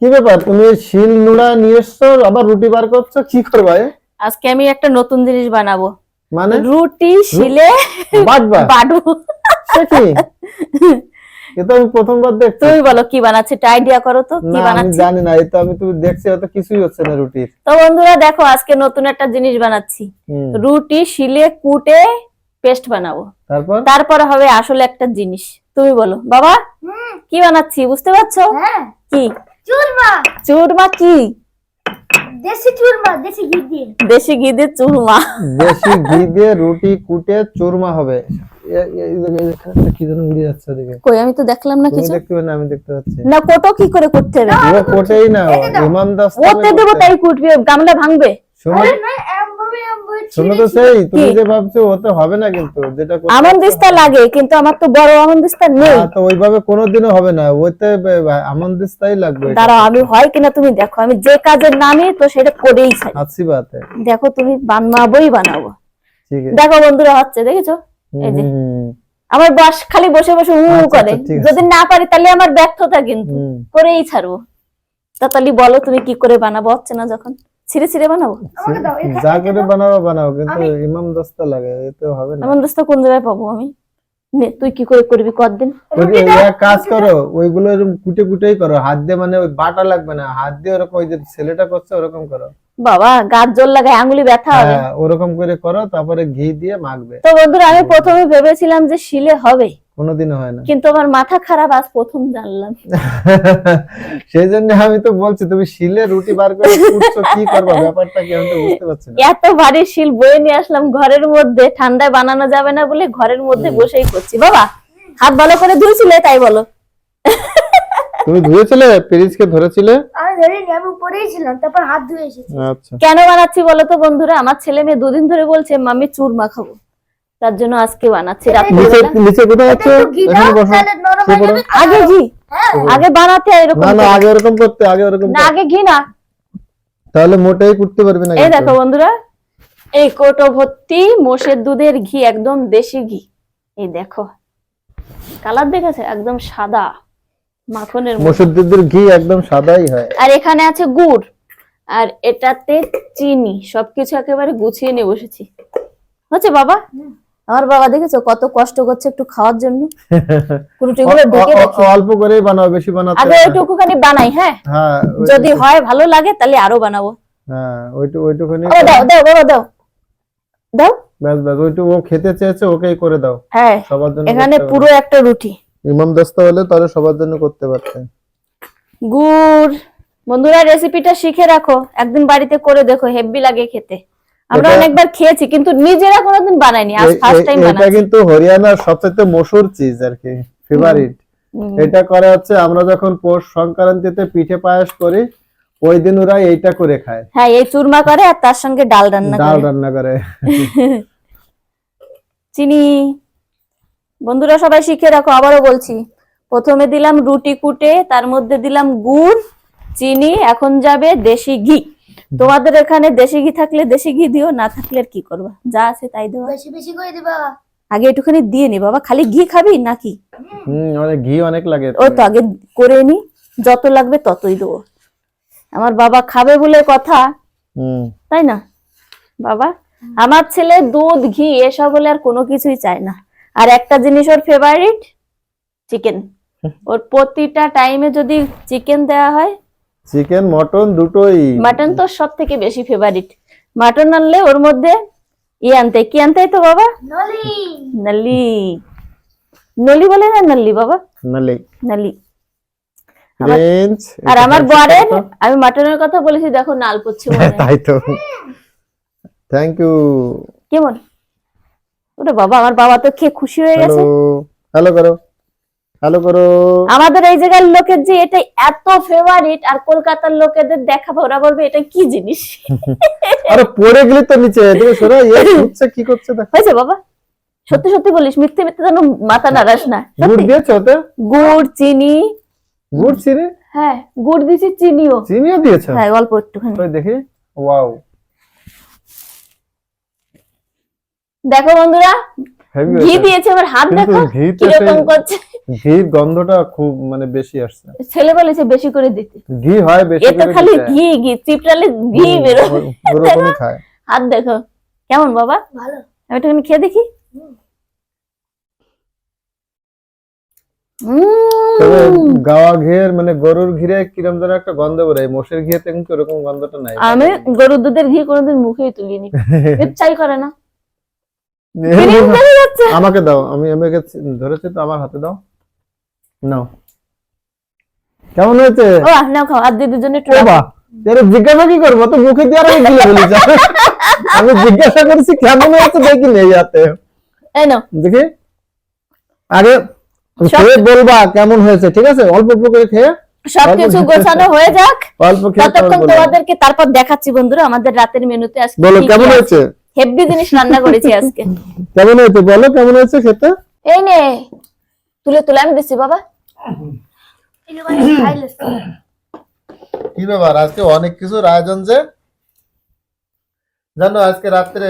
কি ব্যাপার? তুমি শিল নোড়া নিয়ে এসছো আবার রুটি বার করছ? কি করবা আজকে আমি একটা নতুন জিনিস বানাবো। মানে? রুটি শিলে বাটবা? বাডু সে কি? এ তো আমি প্রথমবার দেখছি। তুমি বলো কি বানাচ্ছে? এটা আইডিয়া করো তো কি বানাচ্ছি? জানি না তো আমি তুমি দেখছি হয়তো কিছুই হচ্ছে না রুটির। তো বন্ধুরা দেখো আজকে নতুন একটা জিনিস বানাচ্ছি। রুটি শিলে কুটে পেস্ট বানাবো। তারপর? তারপরে হবে আসলে একটা জিনিস। তুমি বলো বাবা কি বানাচ্ছি বুঝতে পারছ? হ্যাঁ। কি? চুরমা। চুরমা কি? দেশি চুরমা দেশি ঘি দিয়ে। দেশি ঘি দিয়ে চুরমা। দেশি ঘি দিয়ে রুটি কুটে চুরমা হবে। কি যেন উড়ে যাচ্ছে কই আমি তো দেখলাম না কিছু। দেখতে না আমি দেখতে পাচ্ছি। না কোটো কি করে করতে হবে? কোটেই না ইমাম দাস ওতে দেবো তাই কুটবে গামলা ভাঙবে। শোনো দেখো তুমি বানাবো। দেখো বন্ধুরা হচ্ছে দেখেছ? আমার বস খালি বসে বসে উ করে। যদি না পারি তাহলে আমার ব্যর্থতা কিন্তু। করেই ছাড়বো। তাহলে বলো তুমি কি করে বানাবো? হচ্ছে না যখন? ছিঁড়ে ছিঁড়ে বানাবো? আমাকে দাও এখানে- যা করে বানাও বানাও কিন্তু ইমাম দস্তা লাগে এতে হবে না। এমন দোস্ত কোন জায়গায় পাবো আমি? তুই কি করে করবি এক কাজ করো ওইগুলো এরকম কুটে কুটেই করো হাত দিয়ে মানে ওই বাটা লাগবে না হাত দিয়ে ওরকম ওই যে ছেলেটা করছে ওরকম করো। বাবা গাছ জোর লাগায় আঙুলি ব্যথা হবে। হ্যাঁ ওরকম করে করো তারপরে ঘি দিয়ে মাখবে। তো বন্ধুরা আমি প্রথমে ভেবেছিলাম যে শিলে হবে। কোনোদিনও হয় না। কিন্তু আমার মাথা খারাপ আজ প্রথম জানলাম। সেই জন্য আমি তো বলছি তুমি শিলে রুটি বার করে কুটছো কি করবা? ব্যাপারটা কি আমি তো বুঝতে পারছি না। এত ভারী শিল বয়ে নিয়ে আসলাম ঘরের মধ্যে ঠান্ডায় বানানো যাবে না বলে ঘরের মধ্যে বসেই করছি বাবা হাত ভালো করে ধুয়েছিলে তাই বলো। তুমি ধুয়েছিলে? পিরিজকে ধরেছিলে? আমি ধরিনি আমি উপরেই ছিলাম তারপর হাত ধুয়ে এসেছি। আচ্ছা। কেন বানাচ্ছি বলো তো বন্ধুরা? আমার ছেলে মেয়ে দুদিন ধরে বলছে মাম্মি চুরমা খাব। তার জন্য আজকে বানাচ্ছি। নিচে নিচে কোথায় আছে? আগে ঘি। হ্যাঁ। আগে বানাতে এরকম না না আগে ওরকম করতে আগে ওরকম না আগে ঘি না। তাহলে মোটেই করতে পারবি না এই দেখো বন্ধুরা এই কোটো ভর্তি মোষের দুধের ঘি একদম দেশি ঘি। এই দেখো। কালার দেখেছে একদম সাদা। মাখনের মোষের দুধের ঘি একদম সাদাই হয়। আর এখানে আছে গুড়। আর এটাতে চিনি সবকিছু একেবারে গুছিয়ে নিয়ে বসেছি। হচ্ছে বাবা? আমার বাবা দেখেছ কত কষ্ট করছে একটু খাওয়ার জন্য? কুরুটি গুলো ঢেকে রেখে। অল্প করেই বানাও বেশি বানাতে আগে। ওইটুকুখানি বানাই হ্যাঁ? হ্যাঁ যদি হয় ভালো লাগে তাহলে আরও বানাবো। হ্যাঁ ওইটু ওইটুখানি ও দাও দাও বাবা দাও। দাও। ব্যাস ব্যাস ওইটু ও খেতে চেয়েছে ওকেই করে দাও। হ্যাঁ সবার জন্য এখানে পুরো একটা রুটি। ইমাম দস্তা হলে তাহলে সবার জন্য করতে পারতে গুড়। বন্ধুরা রেসিপিটা শিখে রাখো। একদিন বাড়িতে করে দেখো হেভি লাগে খেতে। আমরা অনেকবার খেয়েছি কিন্তু নিজেরা কোনোদিন বানাইনি আজ ফার্স্ট টাইম এটা কিন্তু হরিয়ানার সবচেয়ে মশুর চিজ আর কি ফেভারিট এটা করা হচ্ছে আমরা যখন পৌষ সংক্রান্তিতে পিঠে পায়েস করি ওই দিন ওরা এইটা করে খায়। হ্যাঁ এই চুরমা করে আর তার সঙ্গে ডাল রান্না ডাল রান্না করে। চিনি। বন্ধুরা সবাই শিখে রাখো আবারও বলছি। প্রথমে দিলাম রুটি কুটে তার মধ্যে দিলাম গুড় চিনি এখন যাবে দেশি ঘি। তোমাদের এখানে দেশি ঘি থাকলে দেশি ঘি দিও না থাকলে আর কি করবা? যা আছে তাই দেওয়া। বেশি বেশি করে দিবা। আগে একটুখানি দিয়ে নি বাবা। খালি ঘি খাবি নাকি? হম অনেক ঘি অনেক লাগে ওই তো আগে করে নি যত লাগবে ততই দেবো। আমার বাবা খাবে বলে কথা হম। তাই না? বাবা আমার ছেলে দুধ ঘি এসব হলে আর কোনো কিছুই চায় না। আর একটা জিনিস ওর ফেভারিট চিকেন ওর প্রতিটা টাইমে যদি চিকেন দেওয়া হয় চিকেন মটন দুটোই। মাটন তো সব থেকে বেশি ফেভারিট মাটন আনলে ওর মধ্যে ই আনতে কি আনতে তো বাবা? নলি। নলি। নলি বলে না নল্লি বাবা? নালে। নলি। আর আমার বরের আমি মাটনের কথা বলেছি দেখো নাল পড়ছে মনে তাই তো। থ্যাংক ইউ কেমন? ওটা বাবা আমার বাবা তো খেয়ে খুশি হয়ে হ্যালো গেছে হ্যালো করো। হ্যালো করো। আমাদের এই জায়গার লোকের যে এটা এত ফেভারিট আর কলকাতার লোকেদের দেখাবো ওরা বলবে এটা কি জিনিস? আরে পড়ে গেলি তো নিচে শোনো ইয়ে হচ্ছে কি করছে দেখ। হয়েছে বাবা? সত্যি সত্যি বলিস মিথ্যে মিথ্যে যেন মাথা নাড়াস না। গুড়? দিয়েছ ওতে? গুড় চিনি। গুড় চিনি? হ্যাঁ গুড় দিছি চিনিও। চিনিও দিয়েছ? হ্যাঁ অল্প একটুখানি। দেখি। ওয়াও। দেখো বন্ধুরা ঘি দিয়েছে আবার হাত দেখো ঘিতে কীরকম সেই- করছে। ঘির গন্ধটা খুব মানে বেশি আসছে। ছেলে বলেছে বেশি করে দিতে। ঘি হয় বেশি খালি ঘি ঘি চিপটালে ঘি হুম, বেরো ওরকমই খায়। হাত দেখো। কেমন বাবা? ভালো। আমি একটুখানি খেয়ে দেখি। গাওয়া ঘিয়ের মানে গরুর ঘিরে কিরম যেন একটা গন্ধ বেরোয়। মোষের ঘিয়েতে কিন্তু ওরকম গন্ধটা নাই। আমি গরুর দুধের ঘি কোনোদিন মুখেই তুলিনি। ইচ্ছাই করে না। আমাকে দাও আমি আমাকে ধরেছি তো আমার হাতে দাও। নাও। কেমন হয়েছে? ও নাও খাও আর দিদির জন্য একটু এর জিজ্ঞাসা কি করব? তো মুখে দিয়ে আর গিলে বলেছি আমি জিজ্ঞাসা করছি কেমন হয়েছে দেখি নেই হাতে। এই নাও। দেখি। সব- খেয়ে বলবা কেমন হয়েছে ঠিক আছে? অল্প অল্প করে খেয়ে। সবকিছু গোছানো হয়ে যাক। অল্প খেয়ে তারপর ততক্ষণ তোমাদেরকে তারপর দেখাচ্ছি বন্ধুরা আমাদের রাতের মেনুতে আজকে বলো কেমন হয়েছে? হেভি জিনিস রান্না করেছি আজকে। কেমন হয়েছে বলো কেমন হয়েছে খেতে? এই নে তুলে তুলে আমি দিচ্ছি বাবা। কি ব্যাপার আজকে অনেক কিছুর আয়োজন যে? জানো আজকে রাত্রে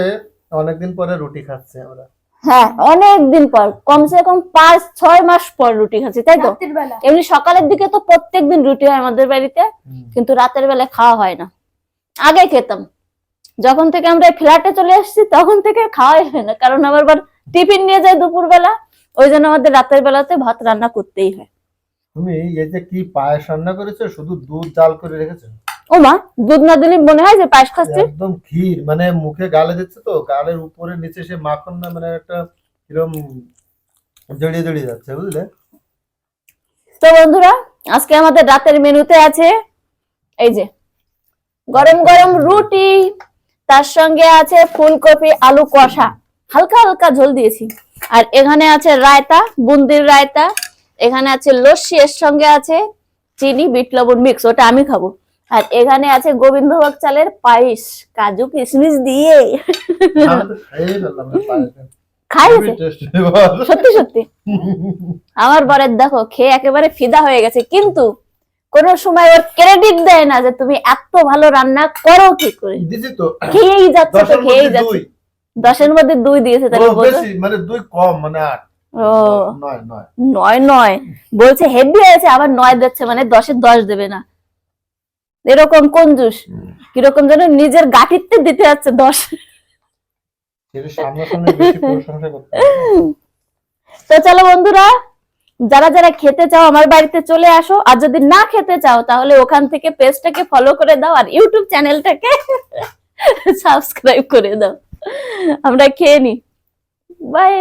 অনেকদিন পরে রুটি খাচ্ছে আমরা। হ্যাঁ অনেক দিন পর কমসে কম পাঁচ ছয় মাস পর রুটি খাচ্ছি তাই তো? এমনি সকালের দিকে তো প্রত্যেকদিন রুটি হয় আমাদের বাড়িতে কিন্তু রাতের বেলা খাওয়া হয় না। আগে খেতাম। যখন থেকে আমরা ফ্ল্যাটে চলে আসছি তখন থেকে খাওয়াই হয় না। কারণ আবার বার টিফিন নিয়ে যায় দুপুর বেলা ওই জন্য আমাদের রাতের বেলাতে ভাত রান্না করতেই হয়। তুমি এই যে কি পায়েস রান্না করেছ শুধু দুধ জাল করে রেখেছো? ও মা দুধ না দিলে মনে হয় যে পায়েস খাচ্ছি? একদম ক্ষীর মানে মুখে গালে দিচ্ছে তো গালের উপরে নিচে সে মাখন না মানে একটা কিরম জড়িয়ে জড়িয়ে যাচ্ছে বুঝলে? তো বন্ধুরা আজকে আমাদের রাতের মেনুতে আছে এই যে গরম গরম রুটি তার সঙ্গে আছে ফুলকপি, আলু কষা। হালকা হালকা ঝোল দিয়েছি। আর এখানে আছে রায়তা, বুন্দির রায়তা। এখানে আছে লস্যি, এর সঙ্গে আছে চিনি, বিট লবণ মিক্স, ওটা আমি খাব। আর এখানে আছে গোবিন্দভোগ চালের পায়েস। কাজু কিশমিশ দিয়ে। এবার। সত্যি সত্যি। আমার বরের দেখো, খেয়ে একেবারে ফিদা হয়ে গেছে। কিন্তু কোন সময় ওর ক্রেডিট দেয় না যে তুমি এত ভালো রান্না করো কি করে? খেয়েই যাচ্ছে তো খেয়েই যাচ্ছে। দশের মধ্যে দুই দিয়েছে তাহলে মানে দুই কম মানে আট। ও। নয় নয়। বলছে হেভি হয়েছে আবার নয় দিচ্ছে মানে দশের দশ দেবে না। এরকম কঞ্জুস কীরকম যেন নিজের গাঠিতে দিতে যাচ্ছে দশ। তো চলো বন্ধুরা যারা যারা খেতে চাও আমার বাড়িতে চলে আসো, আর যদি না খেতে চাও তাহলে ওখান থেকে পেজটাকে ফলো করে দাও আর ইউটিউব চ্যানেলটাকে সাবস্ক্রাইব করে দাও। আমরা খেয়ে নি। বাই